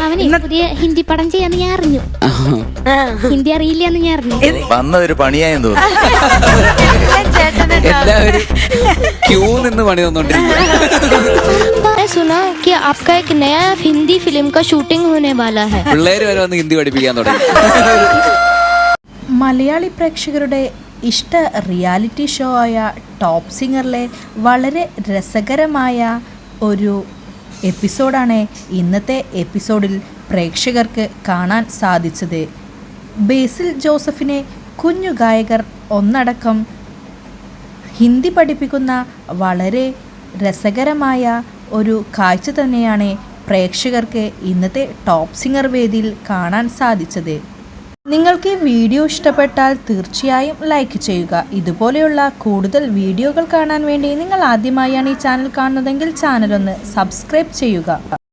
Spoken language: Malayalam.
അവന് പുതിയ ഹിന്ദി പടം ചെയ്യാന്ന് ഞാൻ അറിഞ്ഞു ഹിന്ദി അറിയില്ലെന്ന് ഞാൻ അറിഞ്ഞു വന്ന ഒരു പണിയായെന്ന് തോന്നുന്നു എല്ലാവരും ക്യൂ നിന്ന് പണി തന്നോണ്ടിരിക്കും मैं सुना कि आपका एक नया हिंदी फिल्म का शूटिंग होने वाला है പിള്ളേര് വരെ വന്ന് ഹിന്ദി പഠിപ്പിക്കാൻ തുടങ്ങി മലയാളി പ്രേക്ഷകരുടെ ഇഷ്ട റിയാലിറ്റി ഷോ ആയ ടോപ്പ് സിംഗറിലെ വളരെ രസകരമായ ഒരു എപ്പിസോഡാണ് ഇന്നത്തെ എപ്പിസോഡിൽ പ്രേക്ഷകർക്ക് കാണാൻ സാധിച്ചത്. ബേസിൽ ജോസഫിനെ കുഞ്ഞു ഗായകർ ഒന്നടക്കം ഹിന്ദി പഠിപ്പിക്കുന്ന വളരെ രസകരമായ ഒരു കാഴ്ച തന്നെയാണ് പ്രേക്ഷകർക്ക് ഇന്നത്തെ ടോപ്പ് സിംഗർ വേദിയിൽ കാണാൻ സാധിച്ചത്. നിങ്ങൾക്ക് ഈ വീഡിയോ ഇഷ്ടപ്പെട്ടാൽ തീർച്ചയായും ലൈക്ക് ചെയ്യുക. ഇതുപോലെയുള്ള കൂടുതൽ വീഡിയോകൾ കാണാൻ വേണ്ടി നിങ്ങൾ ആദ്യമായാണ് ഈ ചാനൽ കാണുന്നതെങ്കിൽ ചാനലൊന്ന് സബ്സ്ക്രൈബ് ചെയ്യുക.